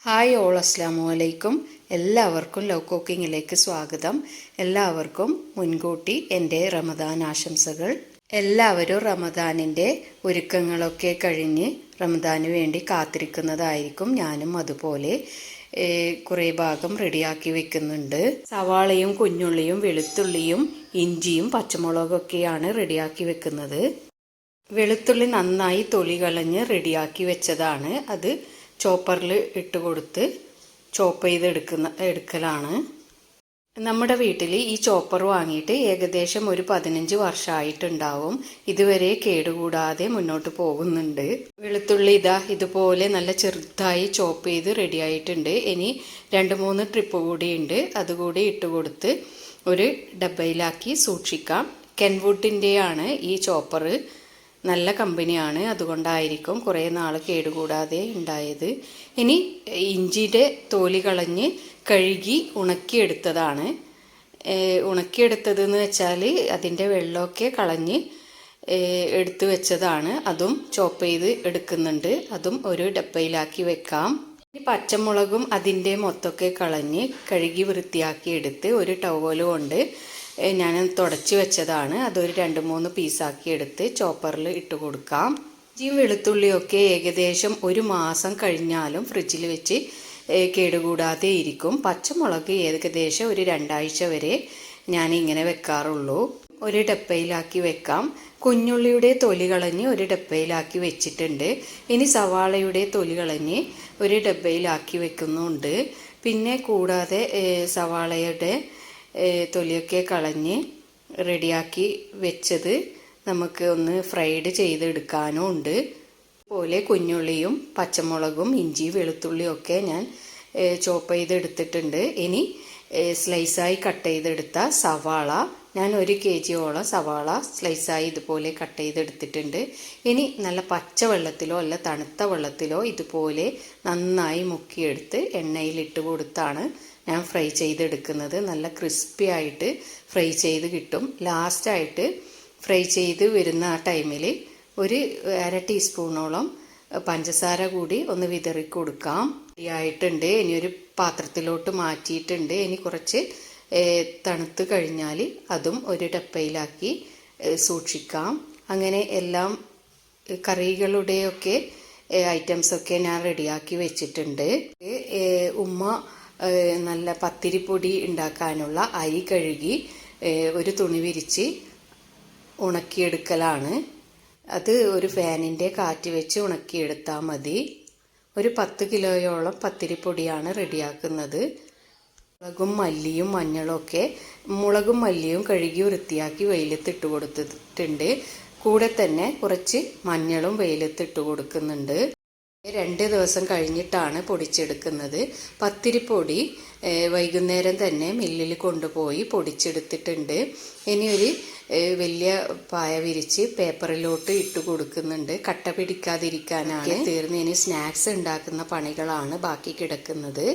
Hi all അസ്ലാമു അലൈക്കും. എല്ലാവർക്കും love കുക്കിങ്ങിലേക്ക് സ്വാഗതം. എല്ലാവർക്കും മുൻകൂട്ടി എന്റെ റമദാൻ ആശംസകൾ. എല്ലാവരും റമദാനിന്റെ ഒരുക്കങ്ങളൊക്കെ കഴിഞ്ഞ് റമദാന് വേണ്ടി കാത്തിരിക്കുന്നതായിരിക്കും. ഞാനും അതുപോലെ കുറേ ഭാഗം റെഡിയാക്കി വെക്കുന്നുണ്ട്. സവാളയും കുഞ്ഞുള്ളിയും വെളുത്തുള്ളിയും ഇഞ്ചിയും പച്ചമുളകൊക്കെയാണ് റെഡിയാക്കി വെക്കുന്നത്. വെളുത്തുള്ളി നന്നായി തൊലി കളഞ്ഞ് റെഡിയാക്കി വെച്ചതാണ്. അത് ചോപ്പറിൽ ഇട്ട് കൊടുത്ത് ചോപ്പ് ചെയ്ത് എടുക്കുന്ന എടുക്കലാണ്. നമ്മുടെ വീട്ടിൽ ഈ ചോപ്പർ വാങ്ങിയിട്ട് ഏകദേശം ഒരു പതിനഞ്ച് വർഷമായിട്ടുണ്ടാവും. ഇതുവരെ കേടുകൂടാതെ മുന്നോട്ട് പോകുന്നുണ്ട്. വെളുത്തുള്ളി ഇതാ ഇതുപോലെ നല്ല ചെറുതായി ചോപ്പ് ചെയ്ത് റെഡി ആയിട്ടുണ്ട്. ഇനി രണ്ട് മൂന്ന് ട്രിപ്പ് കൂടിയുണ്ട്. അതുകൂടി ഇട്ട് കൊടുത്ത് ഒരു ഡബയിലാക്കി സൂക്ഷിക്കാം. കെൻവുഡിന്റെയാണ് ഈ ചോപ്പർ. നല്ല കമ്പനിയാണ്. അതുകൊണ്ടായിരിക്കും കുറേ നാൾ കേടുകൂടാതെ ഉണ്ടായത്. ഇനി ഇഞ്ചിയുടെ തോലി കളഞ്ഞ് കഴുകി ഉണക്കിയെടുത്തതാണ്. ഉണക്കിയെടുത്തതെന്ന് വെച്ചാൽ അതിന്റെ വെള്ളമൊക്കെ കളഞ്ഞ് എടുത്തു വെച്ചതാണ്. അതും ചോപ്പ് ചെയ്ത് എടുക്കുന്നുണ്ട്. അതും ഒരു ഡപ്പയിലാക്കി വെക്കാം. ഇനി പച്ചമുളകും അതിന്റെ മൊത്തൊക്കെ കളഞ്ഞ് കഴുകി വൃത്തിയാക്കി എടുത്ത് ഒരു ടവലും കൊണ്ട് ഞാൻ തുടച്ച് വെച്ചതാണ്. അതൊരു രണ്ട് മൂന്ന് പീസാക്കി എടുത്ത് ചോപ്പറിൽ ഇട്ട് കൊടുക്കാം. ഇഞ്ചിയും വെളുത്തുള്ളിയൊക്കെ ഏകദേശം ഒരു മാസം കഴിഞ്ഞാലും ഫ്രിഡ്ജിൽ വെച്ച് കേടുകൂടാതെ ഇരിക്കും. പച്ചമുളക് ഏകദേശം ഒരു രണ്ടാഴ്ച വരെ ഞാൻ ഇങ്ങനെ വെക്കാറുള്ളൂ. ഒരു ഡപ്പയിലാക്കി വെക്കാം. കുഞ്ഞുള്ളിയുടെ തൊലി കളഞ്ഞ് ഒരു ഡപ്പയിലാക്കി വെച്ചിട്ടുണ്ട്. ഇനി സവാളയുടെ തൊലി കളഞ്ഞ് ഒരു ഡബയിലാക്കി വെക്കുന്നുണ്ട്. പിന്നെ കൂടാതെ സവാളയുടെ തൊലിയൊക്കെ കളഞ്ഞ് റെഡിയാക്കി വെച്ചത് നമുക്ക് ഒന്ന് ഫ്രൈഡ് ചെയ്തെടുക്കാനും ഉണ്ട്. പോലെ കുഞ്ഞുള്ളിയും പച്ചമുളകും ഇഞ്ചി വെളുത്തുള്ളിയും ഒക്കെ ഞാൻ ചോപ്പ് ചെയ്തെടുത്തിട്ടുണ്ട്. ഇനി സ്ലൈസായി കട്ട് ചെയ്തെടുത്ത സവാള ഞാൻ ഒരു കെ ജിയോളം സവാള സ്ലൈസായി ഇതുപോലെ കട്ട് ചെയ്തെടുത്തിട്ടുണ്ട്. ഇനി നല്ല പച്ച വെള്ളത്തിലോ അല്ല തണുത്ത വെള്ളത്തിലോ ഇതുപോലെ നന്നായി മുക്കിയെടുത്ത് എണ്ണയിലിട്ട് കൊടുത്താണ് ഞാൻ ഫ്രൈ ചെയ്തെടുക്കുന്നത്. നല്ല ക്രിസ്പി ആയിട്ട് ഫ്രൈ ചെയ്ത് കിട്ടും. ലാസ്റ്റായിട്ട് ഫ്രൈ ചെയ്ത് വരുന്ന ആ ടൈമിൽ ഒരു അര ടീസ്പൂണോളം പഞ്ചസാര കൂടി ഒന്ന് വിതറി കൊടുക്കാം ആയിട്ടുണ്ട്. ഇനി ഒരു പാത്രത്തിലോട്ട് മാറ്റിയിട്ടുണ്ട്. ഇനി കുറച്ച് തണുത്ത് കഴിഞ്ഞാൽ അതും ഒരു ടപ്പയിലാക്കി സൂക്ഷിക്കാം. അങ്ങനെ എല്ലാം കറികളുടെയൊക്കെ ഐറ്റംസൊക്കെ ഞാൻ റെഡിയാക്കി വെച്ചിട്ടുണ്ട്. ഉമ്മ നല്ല പത്തിരിപ്പൊടി ഉണ്ടാക്കാനുള്ള അരി കഴുകി ഒരു തുണി വിരിച്ച് ഉണക്കിയെടുക്കലാണ്. അത് ഒരു ഫാനിന്റെ കാറ്റ് വെച്ച് ഉണക്കിയെടുത്താൽ മതി. ഒരു പത്ത് കിലോയോളം പത്തിരിപ്പൊടിയാണ് റെഡിയാക്കുന്നത്. മുളകും മല്ലിയും മഞ്ഞളും ഒക്കെ മുളകും മല്ലിയും കഴുകി വൃത്തിയാക്കി വെയിലത്തിട്ട് കൊടുത്തിട്ടുണ്ട്. കൂടെ തന്നെ കുറച്ച് മഞ്ഞളും വെയിലത്തിട്ട് കൊടുക്കുന്നുണ്ട്. രണ്ട് ദിവസം കഴിഞ്ഞിട്ടാണ് പൊടിച്ചെടുക്കുന്നത്. പത്തിരിപ്പൊടി വൈകുന്നേരം തന്നെ മില്ലിൽ കൊണ്ടുപോയി പൊടിച്ചെടുത്തിട്ടുണ്ട്. ഇനി ഒരു വലിയ പായ വിരിച്ച് പേപ്പറിലോട്ട് ഇട്ട് കൊടുക്കുന്നുണ്ട്. കട്ട പിടിക്കാതിരിക്കാനാണ്. തീർന്ന് ഇനി സ്നാക്സ് ഉണ്ടാക്കുന്ന പണികളാണ് ബാക്കി കിടക്കുന്നത്.